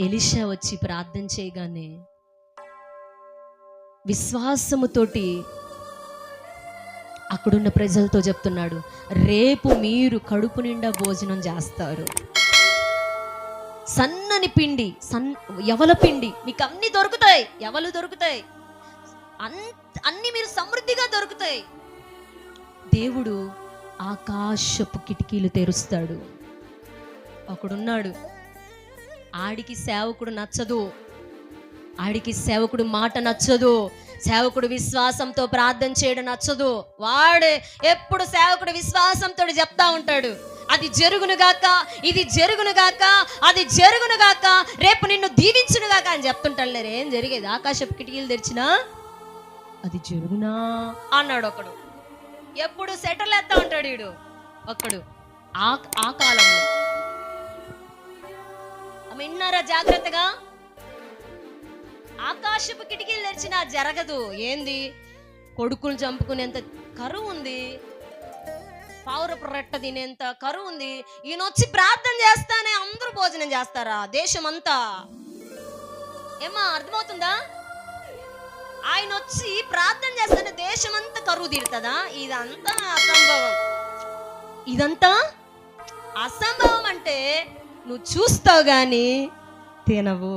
Elisha వచ్చి ప్రార్థన చేయగానే విశ్వాసముతోటి అక్కడున్న ప్రజలతో చెప్తున్నాడు రేపు మీరు కడుపు నిండా భోజనం చేస్తారు. సన్నని పిండి సన్ ఎవల పిండి? మీకు అన్ని దొరుకుతాయి ఎవలు దొరుకుతాయి? అన్ అన్ని మీరు సమృద్ధిగా దొరుకుతాయి. దేవుడు ఆకాశపు కిటికీలు తెరుస్తాడు. అక్కడున్నాడు. ఆడికి సేవకుడు నచ్చదు. ఆడికి సేవకుడు మాట నచ్చదు. సేవకుడు విశ్వాసంతో ప్రార్థన చేయడం నచ్చదు. వాడే ఎప్పుడు సేవకుడు విశ్వాసంతో చెప్తా ఉంటాడు. అది జరుగును గాక ఇది జరుగును గాక అది జరుగును గాక రేపు నిన్ను దీవించునుగాక అని చెప్తుంటాడు ఏం జరిగేది? ఆకాశపు కిటికీలు తెరిచినా అది జరుగునా? అన్నాడు ఒకడు. ఎప్పుడు సెటిల్ వేస్తా ఉంటాడు వీడు. ఒక్కడు ఆ ఆ కాలంలో. విన్నారా జాగ్రత్తగా? ఆకాశపు కిటికీలు తెరిచినా జరగదు. ఏంది? కొడుకులు చంపుకునేంత కరువు ఉంది. పౌరపు రెట్ట తినేంత కరువు ఉంది. ఈయన వచ్చి ప్రార్థన చేస్తానే అందరూ భోజనం చేస్తారా? దేశం అంతా ఏమా అర్థమవుతుందా? ఆయన వచ్చి ప్రార్థన చేస్తానే దేశం అంతా కరువు తీరుతుందా? ఇదంతా అసంభవం. ఇదంతా అసంభవం అంటే నువ్వు చూస్తావు కానీ తినవు.